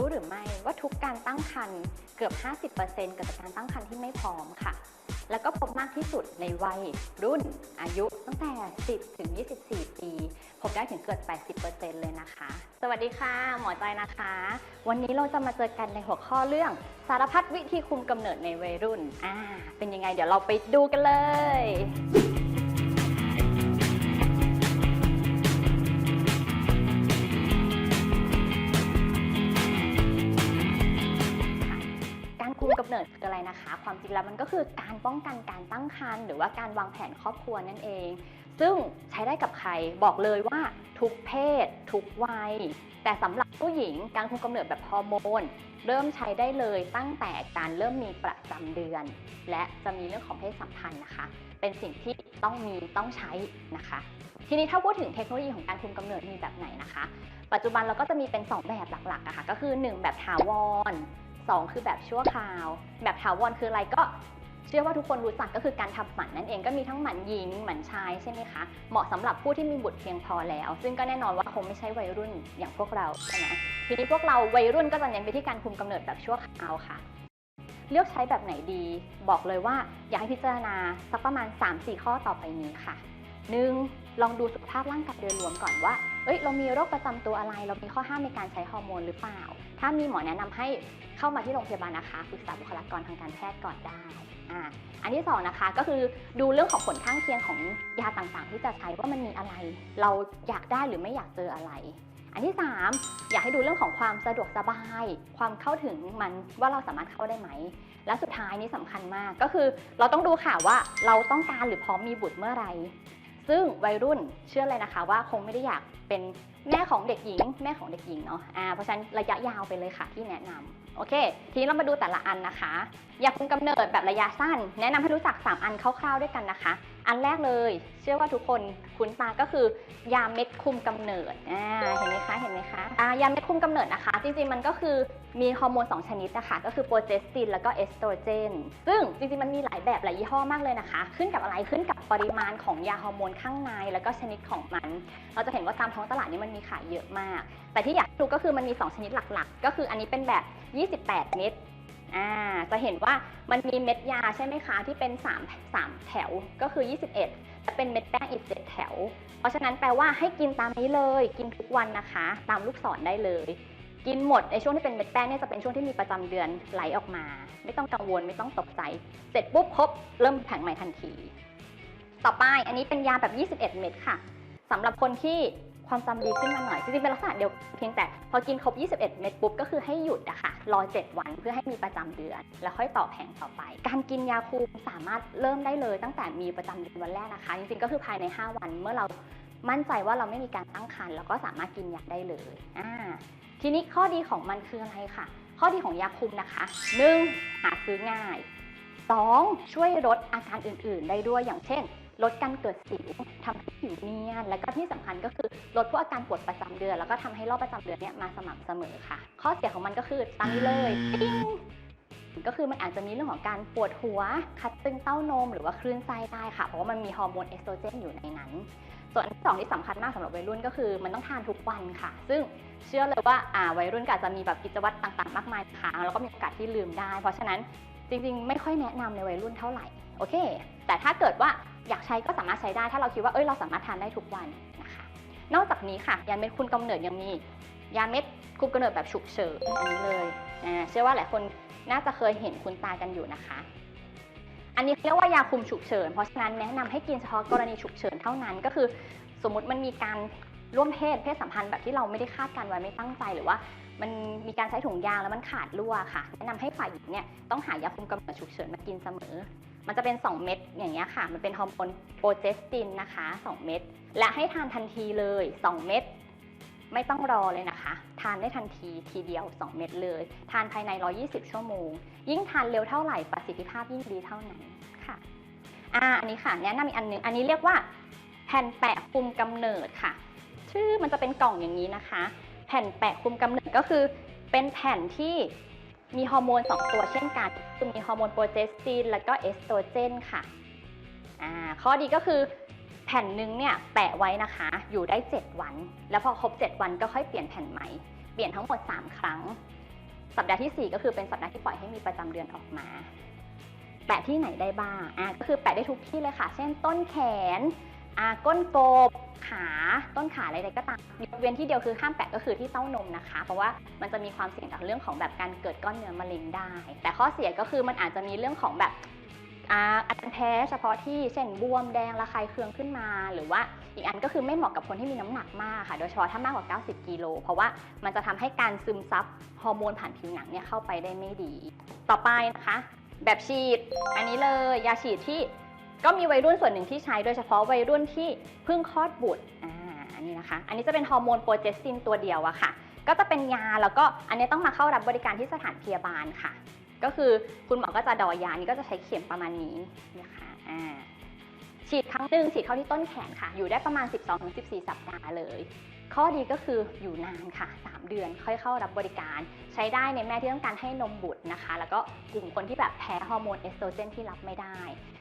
รู้หรือไม่ว่าทุกการตั้งครรภ์เกือบ 50%เกิดจากการตั้งครรภ์ที่ไม่พร้อมค่ะ แล้วก็พบมากที่สุดในวัยรุ่นอายุตั้งแต่ 10 ถึง 24 ปี พบได้ถึงเกือบ 80%เลยนะคะ สวัสดีค่ะ หมอจอยนะคะ วันนี้เราจะมาเจอกันในหัวข้อเรื่องสารพัดวิธีคุมกำเนิดในวัยรุ่น อ่า เป็นยังไงเดี๋ยวเราไปดูกันเลย คุมกำเนิดคืออะไรนะคะ ความจริงแล้วมันก็คือการป้องกันการตั้งครรภ์หรือว่าการวางแผนครอบครัวนั่นเอง ซึ่งใช้ได้กับใครบอกเลยว่าทุกเพศ ทุกวัย แต่สำหรับผู้หญิงการคุมกำเนิดแบบฮอร์โมนเริ่มใช้ได้เลยตั้งแต่การเริ่มมีประจำเดือน และจะมีเรื่องของเพศสัมพันธ์นะคะ เป็นสิ่งที่ต้องมีต้องใช้นะคะ ทีนี้ถ้าพูดถึงเทคโนโลยีของการคุมกำเนิดมีแบบไหนนะคะ ปัจจุบันเราก็จะมีเป็น 2 แบบหลักๆอะค่ะก็คือ 1 แบบถาวร 2 คือแบบชั่วคราว แบบถาวรคืออะไรก็เชื่อว่าทุกคนรู้จักก็คือการทำหมันนั่นเองก็มีทั้งหมันหญิงหมันชายใช่ไหมคะเหมาะสำหรับผู้ที่มีบุตรเพียงพอแล้ว ซึ่งก็แน่นอนว่าคงไม่ใช่วัยรุ่นอย่างพวกเราใช่ไหมทีนี้พวกเราวัยรุ่นก็จะเน้นไปที่การคุมกำเนิดแบบชั่วคราวค่ะ เลือกใช้แบบไหนดี บอกเลยว่าอยากให้พิจารณาสักประมาณ 3-4 ข้อต่อไปนี้ค่ะหนึ่ง ลองดูสุขภาพร่างกายโดยรวมก่อนว่า เอ้ย เรามีโรคประจำตัวอะไร เรามีข้อห้ามในการใช้ฮอร์โมนหรือเปล่า ถ้ามีหมอแนะนำให้เข้ามาที่โรงพยาบาลนะคะ ปรึกษาบุคลากรทางการแพทย์ก่อนได้อ่าอันที่สองนะคะก็คือดูเรื่องของผลข้างเคียงของยาต่างๆ ที่จะใช้ว่ามันมีอะไร เราอยากได้หรือไม่อยากเจออะไร อันที่สามอยากให้ดูเรื่องของความสะดวกสบาย ความเข้าถึงมันว่าเราสามารถเข้าได้ไหม และสุดท้ายนี้สำคัญมากก็คือเราต้องดูค่ะว่าเราต้องการหรือพร้อมมีบุตรเมื่อไหร่ ซึ่งวัยรุ่นเชื่อเลยนะคะว่าคงไม่ได้อยากเป็นแม่ของเด็กหญิง แม่ของเด็กหญิงเนาะอ่าเพราะฉะนั้นระยะยาวไปเลยค่ะที่แนะนำโอเค ทีนี้เรามาดูแต่ละอันนะคะ อยาคุมกำเนิดแบบระยะสั้น แนะนำให้รู้จัก 3 อันคร่าวๆด้วยกันนะคะ อันแรกเลย เชื่อว่าทุกคนคุ้นตาก็คือยาเม็ดคุมกำเนิดอ่าเห็นไหมคะเห็นไหมคะอ่ายาเม็ดคุมกำเนิดนะคะ จริงๆมันก็คือมีฮอร์โมน 2 ชนิดนะคะก็คือโปรเจสตินแล้วก็เอสโตรเจนซึ่งจริงๆมันมีหลายแบบหลายยี่ห้อมากเลยนะคะ ขึ้นกับอะไรขึ้นกับปริมาณของยาฮอร์โมนข้างใน แล้วก็ชนิดของมัน เราจะเห็นว่าตามท้องตลาดนี่มันมีขายเยอะมาก แต่ที่อยากดูก็คือมันมี 2 ชนิดหลักๆ ก็คืออันนี้เป็นแบบ 28 เม็ด อ่าจะเห็นว่ามันมีเม็ดยาใช่ไหมคะ ที่เป็น 3 3 แถวก็คือ 21 และเป็นเม็ดแป้งอีก 7 แถว เพราะฉะนั้นแปลว่าให้กินตามนี้เลยกินทุกวันนะคะ ตามลูกศรได้เลย กินหมดในช่วงที่เป็นเม็ดแป้งเนี่ยจะเป็นช่วงที่มีประจำเดือนไหลออกมา ไม่ต้องกังวลไม่ต้องตกใจเสร็จปุ๊บครบเริ่มแผงใหม่ทันที ต่อไปอันนี้เป็นยาแบบ 21 เม็ดค่ะสำหรับคนที่ ความจำดีขึ้นมาหน่อย จริงๆ เป็นลักษณะเดียวเพียงแต่พอกินครบ 21 เม็ดปุ๊บก็คือให้หยุดอะค่ะ รอ 7 วันเพื่อให้มีประจำเดือน แล้วค่อยต่อแผงต่อไป การกินยาคุมสามารถเริ่มได้เลยตั้งแต่มีประจำเดือนวันแรกนะคะ จริงๆ ก็คือภายใน 5 วันเมื่อเรามั่นใจว่าเราไม่มีการตั้งครรภ์แล้วก็สามารถกินยาได้เลยอ่าทีนี้ข้อดีของมันคืออะไรค่ะ ข้อดีของยาคุมนะคะ 1. หาซื้อง่าย 2. ช่วยลดอาการอื่น ๆ ได้ด้วยอย่างเช่น ลดการเกิดสิวทำให้ผิวเนียน และก็ที่สำคัญก็คือลดพวกอาการปวดประจำเดือน แล้วก็ทำให้รอบประจำเดือนเนี่ยมาสม่ำเสมอค่ะ ข้อเสียของมันก็คือตามนี้เลยปิ๊งก็คือมันอาจจะมีเรื่องของการปวดหัว คัดตึงเต้านม หรือว่าคลื่นไส้ได้ค่ะ เพราะว่ามันมีฮอร์โมนเอสโตรเจนอยู่ในนั้น ส่วนที่สองที่สำคัญมากสำหรับวัยรุ่นก็คือมันต้องทานทุกวันค่ะ ซึ่งเชื่อเลยว่าอ่าวัยรุ่นก็อาจจะมีแบบกิจวัตรต่างๆ มากมายค้างแล้วก็มีโอกาสที่ลืมได้ เพราะฉะนั้นจริงๆ ไม่ค่อยแนะนำในวัยรุ่นเท่าไหร่ โอเค แต่ถ้าเกิดว่าอยากใช้ก็สามารถใช้ได้ ถ้าเราคิดว่าเอ้ยเราสามารถทานได้ทุกวันนะคะ นอกจากนี้ค่ะ ยาเม็ดคุมกำเนิดยังมียาเม็ดคุมกำเนิดแบบฉุกเฉินอันนี้เลยเชื่อว่าหลายคนน่าจะเคยเห็นคุณตากันอยู่นะคะ อันนี้เรียกว่ายาคุมฉุกเฉิน เพราะฉะนั้นแนะนำให้กินเฉพาะกรณีฉุกเฉินเท่านั้น ก็คือสมมุติมันมีการร่วมเพศเพศสัมพันธ์แบบที่เราไม่ได้คาดการไว้ไม่ตั้งใจหรือว่า มันมีการใช้ถุงยางแล้วมันขาดรั่วค่ะ แนะนำให้ฝ่ายหญิงเนี่ยต้องหายาคุมกำเนิดฉุกเฉินมากินเสมอ มันจะเป็น 2 เม็ดอย่างเงี้ยค่ะ มันเป็นฮอร์โมนโปรเจสตินนะคะ 2 เม็ดและให้ทานทันทีเลย 2 เม็ดไม่ต้องรอเลยนะคะ ทานได้ทันทีทีเดียว 2 เม็ดเลย ทานภายใน 120 ชั่วโมง ยิ่งทานเร็วเท่าไหร่ประสิทธิภาพยิ่งดีเท่านั้นค่ะอ่าอันนี้ค่ะ แนะนำอีกอันหนึง อันนี้เรียกว่า แผ่นแปะคุมกำเนิดค่ะ ชื่อมันจะเป็นกล่องอย่างนี้นะคะ แผ่นแปะคุมกำเนิดก็คือเป็นแผ่นที่ มีฮอร์โมน 2 ตัวเช่นกันคือมีฮอร์โมนโปรเจสตินและก็เอสโตรเจนค่ะอ่าข้อดีก็คือแผ่นหนึ่งเนี่ยแปะไว้นะคะ อยู่ได้ 7 วัน แล้วพอครบ 7 วันก็ค่อยเปลี่ยนแผ่นใหม่ เปลี่ยนทั้งหมด 3 ครั้ง สัปดาห์ทีสี่4 ก็คือเป็นสัปดาห์ที่ปล่อยให้มีประจำเดือนออกมา แปะที่ไหนได้บ้างอะก็คือแปะได้ทุกที่เลยค่ะ เช่นต้นแขน ก้นกบขาต้นขาอะไรๆก็ตามยกเว้นที่เดียวคือห้ามแปะก็คือที่เต้านมนะคะ เพราะว่ามันจะมีความเสี่ยงจากเรื่องของแบบการเกิดก้อนเนื้อมะเร็งได้ แต่ข้อเสียก็คือมันอาจจะมีเรื่องของแบบอาการแพ้เฉพาะที่เช่นบวมแดงระคายเคืองขึ้นมา หรือว่าอีกอันก็คือไม่เหมาะกับคนที่มีน้ำหนักมากค่ะ โดยเฉพาะถ้ามากกว่า 90 กิโล เพราะว่ามันจะทำให้การซึมซับฮอร์โมนผ่านผิวหนังเนี่ยเข้าไปได้ไม่ดี ต่อไปนะคะ แบบฉีด อันนี้เลยยาฉีดที่ ก็มีวัยรุ่นส่วนหนึ่งที่ใช้โดยเฉพาะวัยรุ่นที่เพิ่งคลอดบุตรอ่าอันนี้นะคะ อันนี้จะเป็นฮอร์โมนโปรเจสตินตัวเดียวอะค่ะ ก็จะเป็นยาแล้วก็อันนี้ต้องมาเข้ารับบริการที่สถานพยาบาลค่ะ ก็คือคุณหมอก็จะดอยานี่ก็จะใช้เข็มประมาณนี้นะคะอ่าฉีดครั้งหนึ่งฉีดเข้าที่ต้นแขนค่ะ อยู่ได้ประมาณ 12-14 สัปดาห์เลย ข้อดีก็คืออยู่นานค่ะ 3 เดือนค่อยเข้ารับบริการ ใช้ได้ในแม่ที่ต้องการให้นมบุตรนะคะ แล้วก็กลุ่มคนที่แบบแพ้ฮอร์โมนเอสโตรเจนที่รับไม่ได้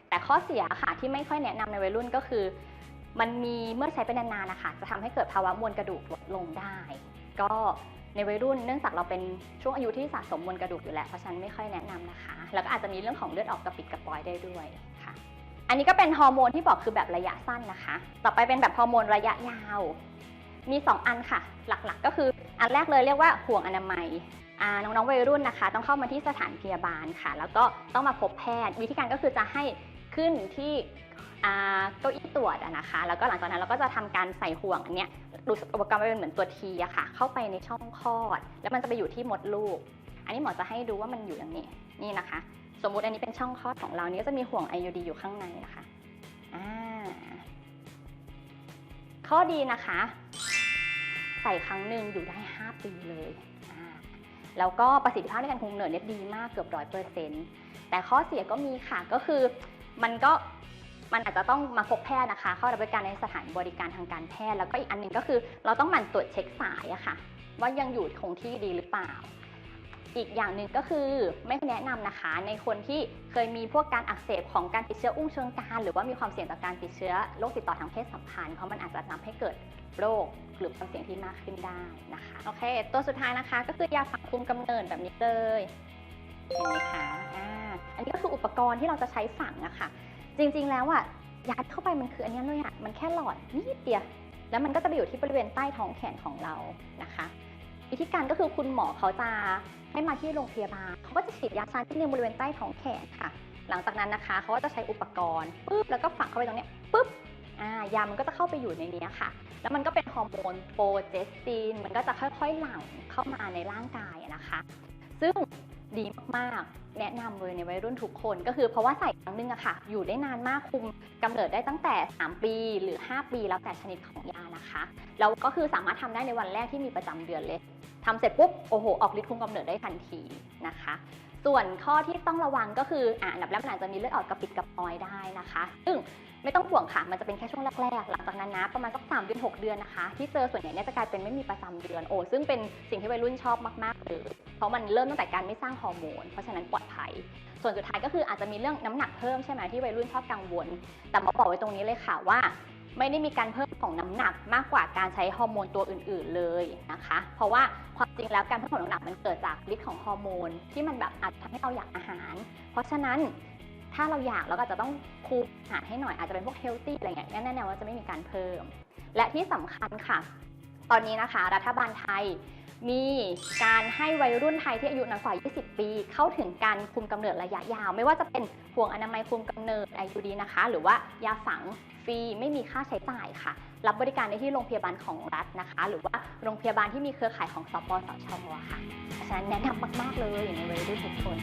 แต่ข้อเสียค่ะที่ไม่ค่อยแนะนำในวัยรุ่นก็คือ มันมีเมื่อใช้ไปนานๆนะคะจะทำให้เกิดภาวะมวลกระดูกลดลงได้ ก็ในวัยรุ่นเนื่องจากเราเป็นช่วงอายุที่สะสมมวลกระดูกอยู่แล้วเพราะฉะนั้นไม่ค่อยแนะนำนะคะ แล้วก็อาจจะมีเรื่องของเลือดออกกระปิดกระปอยได้ด้วยค่ะ อันนี้ก็เป็นฮอร์โมนที่บอกคือแบบระยะสั้นนะคะ ต่อไปเป็นแบบฮอร์โมนระยะยาว มี 2 อันค่ะ หลักๆ ก็คืออันแรกเลยเรียกว่าห่วงอนามัยน้องๆวัยรุ่นนะคะ ต้องเข้ามาที่สถานพยาบาลค่ะ แล้วก็ต้องมาพบแพทย์ วิธีการก็คือจะให้ ขึ้นที่เก้าอี้ตรวจนะคะ แล้วก็หลังจากนั้นเราก็จะทำการใส่ห่วงอันเนี้ยดูอุปกรณ์มันเป็นเหมือนตัวทีอะค่ะ เข้าไปในช่องคลอด แล้วมันจะไปอยู่ที่มดลูก อันนี้หมอจะให้ดูว่ามันอยู่อย่างนี้นี่นะคะ สมมุติอันนี้เป็นช่องคลอดของเรานี่ก็จะมีห่วง IUD อยู่ข้างในนะคะอ่าข้อดีนะคะ ใส่ครั้งหนึ่งอยู่ได้ 5 ปีเลยแล้วก็ประสิทธิภาพในการคุมเนิดเนี่ยดีมากเกือบร้อยเปอร์เซ็นต์แต่ข้อเสียก็มีค่ะก็คือ มันก็มันอาจจะต้องมาพบแพทย์นะคะ เข้ารับบริการในสถานบริการทางการแพทย์ แล้วก็อีกอันหนึ่งก็คือ เราต้องหมั่นตรวจเช็คสายอะค่ะ ว่ายังอยู่คงที่ดีหรือเปล่า อีกอย่างหนึ่งก็คือไม่แนะนำนะคะในคนที่เคยมีพวกการอักเสบของการติดเชื้ออุ้งเชิงกรานหรือว่ามีความเสี่ยงต่อการติดเชื้อโรคติดต่อทางเพศสัมพันธ์เพราะมันอาจจะทำให้เกิดโรคหรือความเสี่ยงที่มากขึ้นได้นะคะโอเค ตัวสุดท้ายนะคะ ก็คือยาฝังคุมกำเนิดแบบนี้เลยเห็นไหมคะ อันนี้ก็คืออุปกรณ์ที่เราจะใช้ฝังอะค่ะ จริงๆแล้วอะยัดเข้าไปมันคืออันนี้เลยอะมันแค่หลอดนิดเดียว แล้วมันก็จะไปอยู่ที่บริเวณใต้ท้องแขนของเรานะคะ วิธีการก็คือคุณหมอเขาจะให้มาที่โรงพยาบาลเขาก็จะฉีดยาชาที่เรียงบริเวณใต้ท้องแขนค่ะ หลังจากนั้นนะคะเขาก็จะใช้อุปกรณ์ปุ๊บแล้วก็ฝังเข้าไปตรงเนี้ยปุ๊บายามันก็จะเข้าไปอยู่ในนี้ค่ะ แล้วมันก็เป็นฮอร์โมนโปรเจสตินมันก็จะค่อยๆ หลั่งเข้ามาในร่างกายนะคะ ซึ่ง ดีมากๆ แนะนำเลยในวัยรุ่นทุกคน ก็คือเพราะว่าใส่ครั้งหนึงอะค่ะ อยู่ได้นานมากคุมกำเนิดได้ตั้งแต่ 3 ปีหรือ 5 ปีแล้วแต่ชนิดของยานะคะ แล้วก็คือสามารถทำได้ในวันแรกที่มีประจำเดือนเลยทำเสร็จปุ๊บโอ้โหออกฤทธิ์คุมกำเนิดได้ทันทีนะคะส่วนข้อที่ต้องระวังก็คืออ่าอันดับแรกมันอาจจะมีเลือดออกกระปิดกระปอยได้นะคะ ซึ่ง ไม่ต้องห่วงค่ะ มันจะเป็นแค่ช่วงแรกๆ หลังจากนั้นนะ ประมาณสักสามเดือนหกเดือนนะคะ ที่เจอส่วนใหญ่เนี่ยจะกลายเป็นไม่มีประจำเดือน โอ้ ซึ่งเป็นสิ่งที่วัยรุ่นชอบมากๆเลยเพราะมันเริ่มตั้งแต่การไม่สร้างฮอร์โมน เพราะฉะนั้นปลอดภัย ส่วนสุดท้ายก็คืออาจจะมีเรื่องน้ำหนักเพิ่มใช่ไหมที่วัยรุ่นชอบกังวล แต่หมอบอกไว้ตรงนี้เลยค่ะว่า ไม่ได้มีการเพิ่มของน้ำหนักมากกว่าการใช้ฮอร์โมนตัวอื่น ๆเลยนะคะ เพราะว่าความจริงแล้วการเพิ่มของน้ำหนักมันเกิดจากฤทธิ์ของฮอร์โมนที่มันแบบอาจจะทำให้เราอยากอาหาร เพราะฉะนั้น ถ้าเราอยากเราก็จะต้องคุมอาหารให้หน่อยอาจจะเป็นพวกเฮลตี้อะไรเงี้ยแน่ๆว่าจะไม่มีการเพิ่ม และที่สำคัญค่ะ ตอนนี้นะคะรัฐบาลไทยมีการให้วัยรุ่นไทยที่อายุน้อยกว่า 20 ปี เข้าถึงการคุมกำเนิดระยะยาว ไม่ว่าจะเป็นห่วงอนามัยคุมกำเนิด IUD นะคะ หรือว่ายาฝังฟรีไม่มีค่าใช้จ่ายค่ะ รับบริการได้ที่โรงพยาบาลของรัฐนะคะ หรือว่าโรงพยาบาลที่มีเครือข่ายของสปสชค่ะเพราะฉะนั้นแนะนำมาก ๆ เลยในวัยรุ่นทุกคน